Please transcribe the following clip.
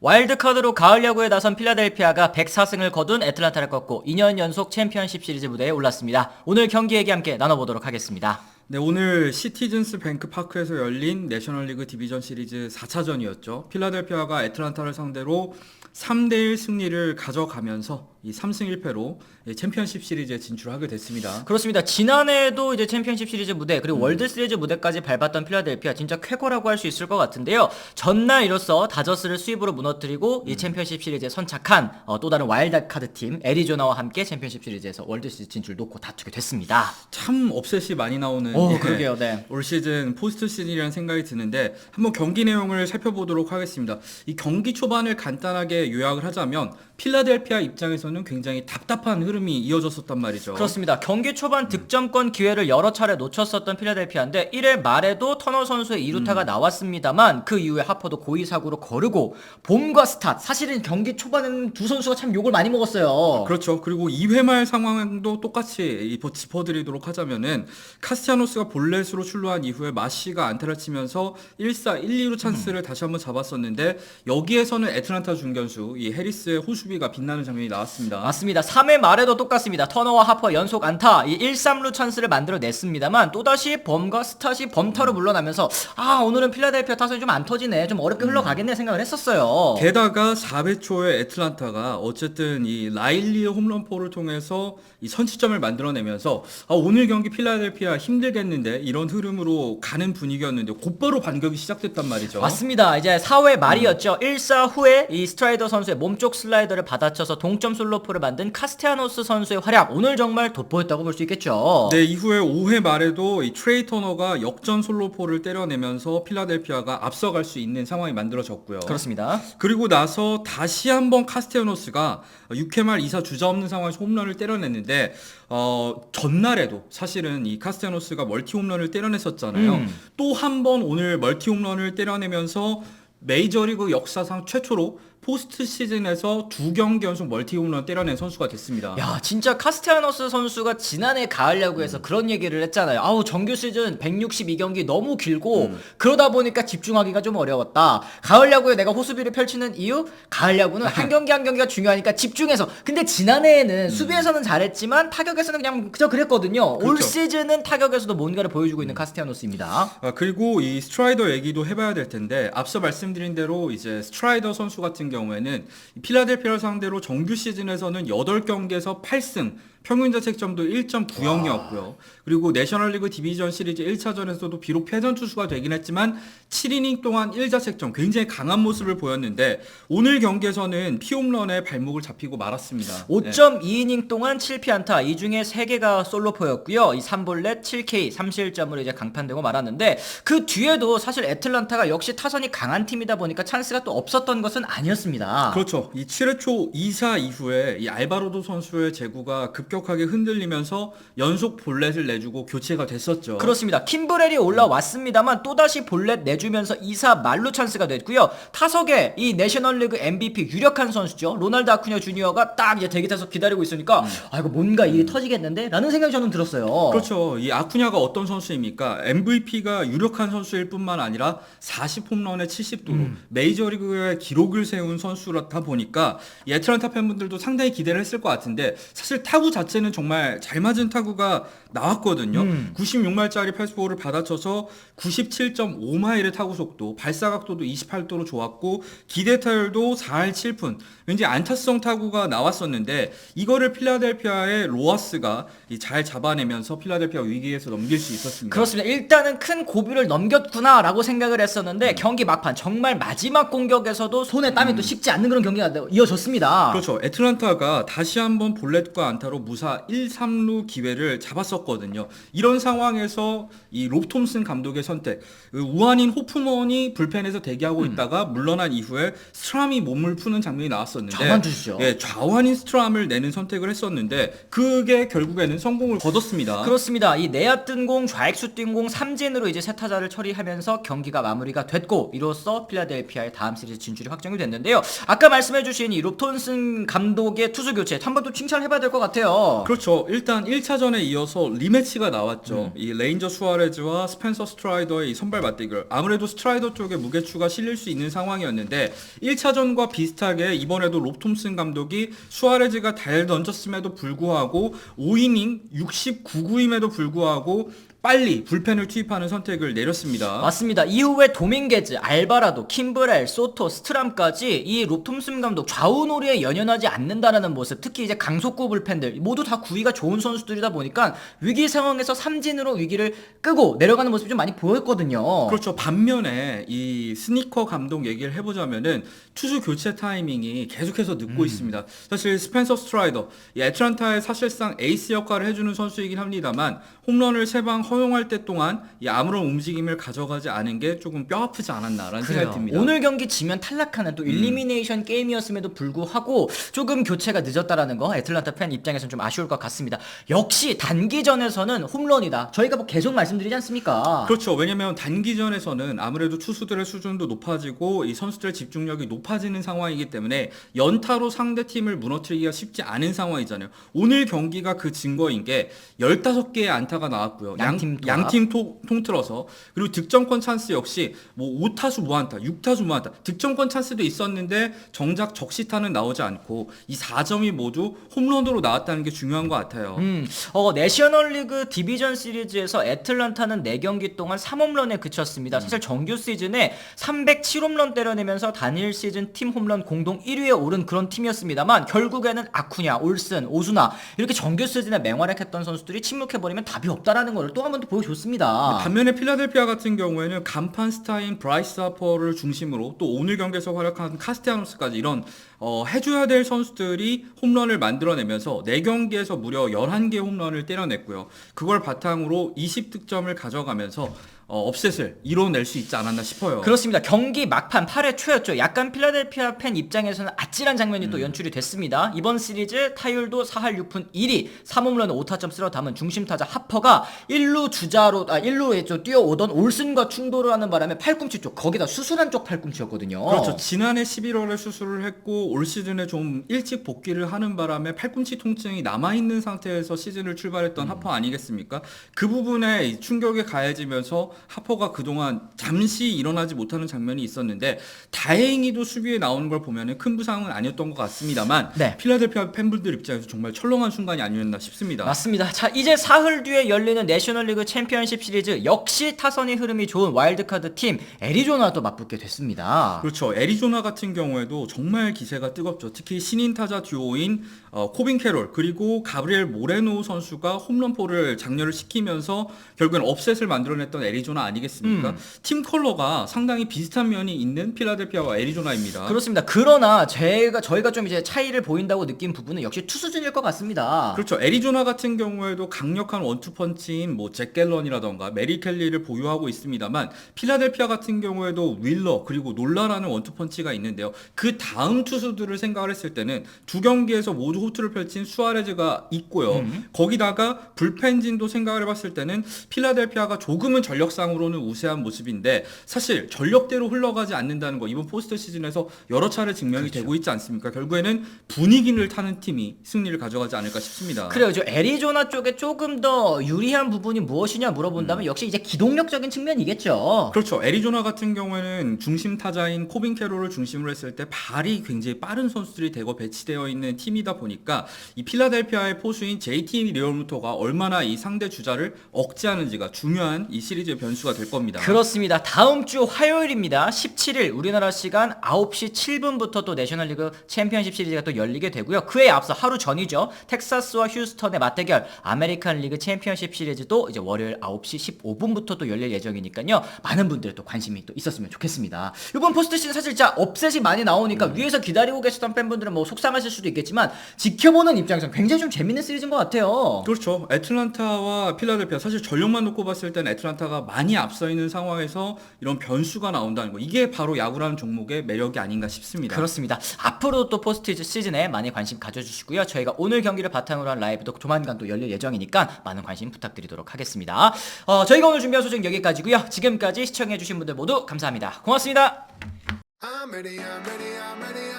와일드카드로 가을 야구에 나선 필라델피아가 104승을 거둔 애틀란타를 꺾고 2년 연속 챔피언십 시리즈 무대에 올랐습니다. 오늘 경기 얘기 함께 나눠보도록 하겠습니다. 네, 오늘 시티즌스 뱅크 파크에서 열린 내셔널리그 디비전 시리즈 4차전이었죠. 필라델피아가 애틀란타를 상대로 3대1 승리를 가져가면서 이 3승 1패로 챔피언십 시리즈에 진출하게 됐습니다. 그렇습니다. 지난해에도 이제 챔피언십 시리즈 무대 그리고 월드 시리즈 무대까지 밟았던 필라델피아 진짜 쾌거라고 할 수 있을 것 같은데요. 전날 이로써 다저스를 수입으로 무너뜨리고 이 챔피언십 시리즈에 선착한 어, 또 다른 와일드 카드 팀 애리조나와 함께 챔피언십 시리즈에서 월드 시리즈 진출 놓고 다투게 됐습니다. 참 업셋이 많이 나오는 오, 예, 그러게요. 네. 올 시즌 포스트 시즌이라는 생각이 드는데 한번 경기 내용을 살펴보도록 하겠습니다. 이 경기 초반을 간단하게 요약을 하자면 필라델피아 입장에서는 굉장히 답답한 흐름이 이어졌었단 말이죠. 그렇습니다. 경기 초반 득점권 기회를 여러 차례 놓쳤었던 필라델피아인데 1회 말에도 터너 선수의 2루타가 나왔습니다만 그 이후에 하퍼도 고의 사구로 거르고 봄과 스타 사실은 경기 초반에는 두 선수가 참 욕을 많이 먹었어요. 그렇죠. 그리고 2회 말 상황도 똑같이 이- 짚어드리도록 하자면은 카스티아노스가 볼넷으로 출루한 이후에 마시가 안타를 치면서 1사 1, 2루 찬스를 다시 한번 잡았었는데 여기에서는 애틀란타 중견수 이 해리스의 호수비 가 빛나는 장면이 나왔습니다. 맞습니다. 3회 말에도 똑같습니다. 터너와 하퍼 연속 안타, 이 1, 3루 찬스를 만들어냈습니다만 또다시 범과 스탓이 범타로 물러나면서 아 오늘은 필라델피아 타선이 좀 안 터지네, 좀 어렵게 흘러가겠네 생각을 했었어요. 게다가 4회 초에 애틀란타가 어쨌든 이 라일리의 홈런포를 통해서 이 선취점을 만들어내면서 아, 오늘 경기 필라델피아 힘들겠는데 이런 흐름으로 가는 분위기였는데 곧바로 반격이 시작됐단 말이죠. 맞습니다. 이제 4회 말이었죠. 1사 후에 이 스트라이더 선수의 몸쪽 슬라이더를 받아쳐서 동점 솔로포를 만든 카스테아노스 선수의 활약 오늘 정말 돋보였다고 볼 수 있겠죠. 네, 이후에 5회 말에도 이 트레이 터너가 역전 솔로포를 때려내면서 필라델피아가 앞서갈 수 있는 상황이 만들어졌고요. 그렇습니다. 그리고 나서 다시 한번 카스테아노스가 6회 말 2사 주자 없는 상황에서 홈런을 때려냈는데 어, 전날에도 사실은 이 카스테아노스가 멀티 홈런을 때려냈었잖아요. 음. 또한 번 오늘 멀티 홈런을 때려내면서 메이저리그 역사상 최초로 포스트 시즌에서 두 경기 연속 멀티 홈런 때려낸 선수가 됐습니다. 야, 진짜 카스테아노스 선수가 지난해 가을 야구에서 그런 얘기를 했잖아요. 아우, 정규 시즌 162경기 너무 길고 그러다 보니까 집중하기가 좀 어려웠다. 가을 야구에 내가 호수비를 펼치는 이유? 가을 야구는 한 경기 한 경기가 중요하니까 집중해서. 근데 지난해에는 수비에서는 잘했지만 타격에서는 그냥 그저 그랬거든요. 올 그렇죠. 시즌은 타격에서도 뭔가를 보여주고 있는 카스테아노스입니다. 아, 그리고 이 스트라이더 얘기도 해봐야 될 텐데 앞서 말씀드린 대로 이제 스트라이더 선수 같은 경우에는 이 필라델피아를 상대로 정규 시즌에서는 8경기에서 8승 평균 자책점도 1.90이었고요. 그리고 내셔널리그 디비전 시리즈 1차전에서도 비록 패전 투수가 되긴 했지만 7이닝 동안 1자책점 굉장히 강한 모습을 보였는데 오늘 경기에서는 피홈런에 발목을 잡히고 말았습니다. 네. 5.2이닝 동안 7피 안타, 이 중에 3개가 솔로포였고요. 이 3볼넷 7K 3실점으로 이제 강판되고 말았는데 그 뒤에도 사실 애틀란타가 역시 타선이 강한 팀이다 보니까 찬스가 또 없었던 것은 아니었습니다. 그렇죠. 이 7회 초 2사 이후에 이 알바로도 선수의 제구가 급 격하게 흔들리면서 연속 볼넷을 내주고 교체가 됐었죠. 그렇습니다. 킴브렐이 올라왔습니다만 또다시 볼넷 내주면서 2사 말루 찬스가 됐고요. 타석에 이 내셔널리그 MVP 유력한 선수죠. 로날드 아쿠냐 주니어가 딱 이제 대기 타서 기다리고 있으니까 아 이거 뭔가 일이 터지겠는데? 라는 생각이 저는 들었어요. 음. 그렇죠. 이 아쿠냐가 어떤 선수입니까? MVP가 유력한 선수일 뿐만 아니라 40홈런에 70도로 메이저리그의 기록을 세운 선수라다 보니까 이 애틀란타 팬분들도 상당히 기대를 했을 것 같은데 사실 타구 자 체는 정말 잘 맞은 타구가 나왔거든요. 96마일짜리 패스볼을 받아쳐서 97.5마일의 타구 속도, 발사 각도도 28도로 좋았고 기대 타율도 4할 7푼. 왠지 안타성 타구가 나왔었는데 이거를 필라델피아의 로아스가 이잘 잡아내면서 필라델피아 위기에서 넘길 수 있었습니다. 그렇습니다. 일단은 큰 고비를 넘겼구나라고 생각을 했었는데 경기 막판 정말 마지막 공격에서도 손에 땀이 또 식지 않는 그런 경기가 이어졌습니다. 그렇죠. 애틀란타가 다시 한번 볼넷과 안타로 무사 1, 3루 기회를 잡았었 거든요. 이런 상황에서 이 롭 톰슨 감독의 선택, 그 우한인 호프먼이 불펜에서 대기하고 있다가 물러난 이후에 스트람이 몸을 푸는 장면이 나왔었는데 좌완 주시죠. 예, 좌완인 스트람을 내는 선택을 했었는데 그게 결국에는 성공을 거뒀습니다. 그렇습니다. 이 내야 뜬 공, 좌익수 뛴 공, 삼진으로 이제 세 타자를 처리하면서 경기가 마무리가 됐고 이로써 필라델피아의 다음 시리즈 진출이 확정이 됐는데요. 아까 말씀해주신 이 롭톤슨 감독의 투수 교체 한번 또 칭찬을 해봐야 될 것 같아요. 그렇죠. 일단 1차전에 이어서 리매치가 나왔죠. 이 레인저 수아레즈와 스펜서 스트라이더의 이 선발 맞대결. 아무래도 스트라이더 쪽에 무게추가 실릴 수 있는 상황이었는데 1차전과 비슷하게 이번에도 롭 톰슨 감독이 수아레즈가 잘 던졌음에도 불구하고 5이닝 69구임에도 불구하고 빨리 불펜을 투입하는 선택을 내렸습니다. 맞습니다. 이후에 도밍게즈, 알바라도, 킴브렐, 소토, 스트람까지 이 롭톰슨 감독 좌우놀이에 연연하지 않는다라는 모습, 특히 이제 강속구 불펜들 모두 다 구위가 좋은 선수들이다 보니까 위기 상황에서 삼진으로 위기를 끄고 내려가는 모습이 좀 많이 보였거든요. 그렇죠. 반면에 이 스니커 감독 얘기를 해보자면은 투수 교체 타이밍이 계속해서 늦고 있습니다. 사실 스펜서 스트라이더, 이 애틀란타의 사실상 에이스 역할을 해주는 선수이긴 합니다만 홈런을 세방 허용할 때 동안 이 아무런 움직임을 가져가지 않은 게 조금 뼈 아프지 않았나라는 그래요. 생각이 듭니다. 음. 오늘 경기 지면 탈락하는 또 일리미네이션 게임이었음에도 불구하고 조금 교체가 늦었다라는 거 애틀란타 팬 입장에서는 좀 아쉬울 것 같습니다. 역시 단기전에서는 홈런이다. 저희가 뭐 계속 말씀드리지 않습니까? 그렇죠. 왜냐면 단기전에서는 아무래도 투수들의 수준도 높아지고 이 선수들의 집중력이 높아지는 상황이기 때문에 연타로 상대 팀을 무너뜨리기가 쉽지 않은 상황이잖아요. 오늘 경기가 그 증거인 게 15개의 안타가 나왔고요. 양팀 통합. 양팀 토- 통틀어서 그리고 득점권 찬스 역시 뭐 5타수 무안타, 6타수 무안타, 득점권 찬스도 있었는데 정작 적시타는 나오지 않고 이 4점이 모두 홈런으로 나왔다는 게 중요한 것 같아요. 음, 어, 내셔널리그 디비전 시리즈에서 애틀란타는 4경기 동안 3홈런에 그쳤습니다. 사실 정규 시즌에 307홈런 때려내면서 단일 시즌 팀 홈런 공동 1위에 오른 그런 팀이었습니다만 결국에는 아쿠냐, 올슨, 오수나 이렇게 정규 시즌에 맹활약했던 선수들이 침묵해버리면 답이 없다라는 걸또한 번더 보여줬습니다. 반면에 필라델피아 같은 경우에는 간판 스타인 브라이스 하퍼를 중심으로 또 오늘 경기에서 활약한 카스티아노스까지 이런 어, 해줘야 될 선수들이 홈런을 만들어내면서 4경기에서 무려 11개 홈런을 때려냈고요. 그걸 바탕으로 20득점을 가져가면서 어, 업셋을 이뤄낼 수 있지 않았나 싶어요. 그렇습니다. 경기 막판 8회 초였죠. 약간 필라델피아 팬 입장에서는 아찔한 장면이 또 연출이 됐습니다. 이번 시리즈 타율도 4할 6푼 1위, 3홈런 5타점 쓸어 담은 중심 타자 하퍼가 1루 주자로 아 1루에 좀 뛰어오던 올슨과 충돌을 하는 바람에 팔꿈치 쪽 거기다 수술한 쪽 팔꿈치였거든요. 그렇죠. 지난해 11월에 수술을 했고 올 시즌에 좀 일찍 복귀를 하는 바람에 팔꿈치 통증이 남아 있는 상태에서 시즌을 출발했던 하퍼 아니겠습니까? 그 부분에 이 충격이 가해지면서 하퍼가 그동안 잠시 일어나지 못하는 장면이 있었는데 다행히도 수비에 나오는 걸 보면은 큰 부상은 아니었던 것 같습니다만 네. 필라델피아 팬분들 입장에서 정말 철렁한 순간이 아니었나 싶습니다. 맞습니다. 자, 이제 사흘 뒤에 열리는 내셔널리그 챔피언십 시리즈 역시 타선의 흐름이 좋은 와일드카드 팀 애리조나도 맞붙게 됐습니다. 그렇죠. 애리조나 같은 경우에도 정말 기세가 뜨겁죠. 특히 신인 타자 듀오인 어, 코빈 캐롤 그리고 가브리엘 모레노 선수가 홈런포를 장렬을 시키면서 결국엔 업셋을 만들어냈던 애리 조나 아니겠습니까? 음. 팀 컬러가 상당히 비슷한 면이 있는 필라델피아와 애리조나입니다. 그렇습니다. 그러나 제가 저희가 좀 이제 차이를 보인다고 느낀 부분은 역시 투수진일 것 같습니다. 그렇죠. 애리조나 같은 경우에도 강력한 원투펀치인 뭐 잭 갤런이라던가 메리 켈리를 보유하고 있습니다만 필라델피아 같은 경우에도 윌러 그리고 놀라라는 원투펀치가 있는데요. 그 다음 투수들을 생각을 했을 때는 두 경기에서 모두 호투를 펼친 수아레즈가 있고요. 음. 거기다가 불펜진도 생각을 해봤을 때는 필라델피아가 조금은 전력 상으로는 우세한 모습인데 사실 전력대로 흘러가지 않는다는 거 이번 포스트 시즌에서 여러 차례 증명이 그렇죠. 되고 있지 않습니까? 결국에는 분위기를 타는 팀이 승리를 가져가지 않을까 싶습니다. 그래요. 저 애리조나 쪽에 조금 더 유리한 부분이 무엇이냐 음. 물어본다면 역시 이제 기동력적인 측면이겠죠. 그렇죠. 애리조나 같은 경우에는 중심 타자인 코빈 캐롤을 중심으로 했을 때 발이 굉장히 빠른 선수들이 대거 배치되어 있는 팀이다 보니까 이 필라델피아의 포수인 JT 리얼무토가 얼마나 이 상대 주자를 억제하는지가 중요한 이 시리즈의 변수가 될 겁니다. 그렇습니다. 다음 주 화요일입니다. 17일 우리나라 시간 9시 7분부터 또 내셔널리그 챔피언십 시리즈가 또 열리게 되고요. 그에 앞서 하루 전이죠. 텍사스와 휴스턴의 맞대결 아메리칸 리그 챔피언십 시리즈도 이제 월요일 9시 15분부터 또 열릴 예정이니까요. 많은 분들의 또 관심이 또 있었으면 좋겠습니다. 이번 포스트 시즌 사실 진짜 업셋이 많이 나오니까 위에서 기다리고 계셨던 팬분들은 뭐 속상하실 수도 있겠지만 지켜보는 입장에서 굉장히 좀 재밌는 시리즈인 것 같아요. 그렇죠. 애틀란타와 필라델피아 사실 전력만 놓고 봤을 때는 애틀란타가 많이 앞서 있는 상황에서 이런 변수가 나온다는 거 이게 바로 야구라는 종목의 매력이 아닌가 싶습니다. 그렇습니다. 앞으로 또 포스트 시즌에 많이 관심 가져주시고요. 저희가 오늘 경기를 바탕으로 한 라이브도 조만간 또 열릴 예정이니까 많은 관심 부탁드리도록 하겠습니다. 어, 저희가 오늘 준비한 소식 여기까지고요. 지금까지 시청해주신 분들 모두 감사합니다. 고맙습니다. I'm ready, I'm ready, I'm ready,